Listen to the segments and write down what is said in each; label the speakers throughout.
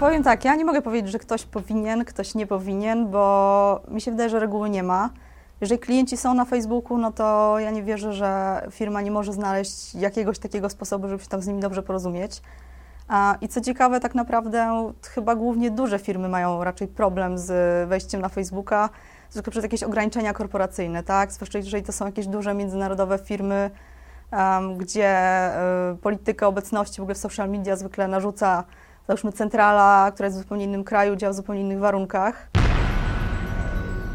Speaker 1: Powiem tak, ja nie mogę powiedzieć, że ktoś powinien, ktoś nie powinien, bo mi się wydaje, że reguły nie ma. Jeżeli klienci są na Facebooku, no to ja nie wierzę, że firma nie może znaleźć jakiegoś takiego sposobu, żeby się tam z nimi dobrze porozumieć. I co ciekawe, tak naprawdę chyba głównie duże firmy mają raczej problem z wejściem na Facebooka, zwykle przez jakieś ograniczenia korporacyjne, tak? Zwłaszcza jeżeli to są jakieś duże międzynarodowe firmy, um, gdzie y, polityka obecności w ogóle w social media zwykle narzuca, załóżmy centrala, która jest w zupełnie innym kraju, działa w zupełnie innych warunkach.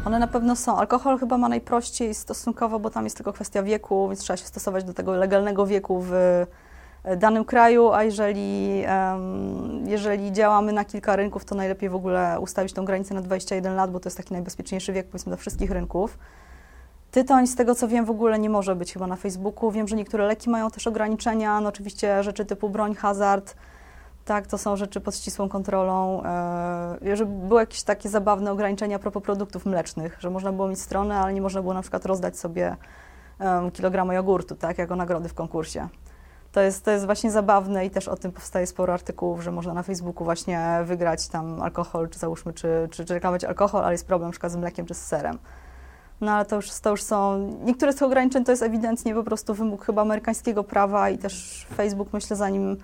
Speaker 1: One na pewno są. Alkohol chyba ma najprościej stosunkowo, bo tam jest tylko kwestia wieku, więc trzeba się stosować do tego legalnego wieku w e, danym kraju, a jeżeli, um, jeżeli działamy na kilka rynków, to najlepiej w ogóle ustawić tą granicę na 21 lat, bo to jest taki najbezpieczniejszy wiek, powiedzmy, dla wszystkich rynków. Tytoń, z tego co wiem, w ogóle nie może być chyba na Facebooku. Wiem, że niektóre leki mają też ograniczenia, no oczywiście rzeczy typu broń, hazard, tak, to są rzeczy pod ścisłą kontrolą. E, żeby były jakieś takie zabawne ograniczenia a propos produktów mlecznych, że można było mieć stronę, ale nie można było na przykład rozdać sobie um, kilograma jogurtu, tak, jako nagrody w konkursie. To jest, to jest właśnie zabawne i też o tym powstaje sporo artykułów, że można na Facebooku właśnie wygrać tam alkohol, czy załóżmy, czy, czy, czy reklamować alkohol, ale jest problem na przykład z mlekiem czy z serem. No ale to już, to już są, niektóre z tych ograniczeń to jest ewidentnie po prostu wymóg chyba amerykańskiego prawa i też Facebook myślę zanim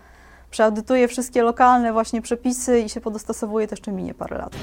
Speaker 1: przeaudytuje wszystkie lokalne właśnie przepisy i się podostosowuje, to jeszcze minie parę lat.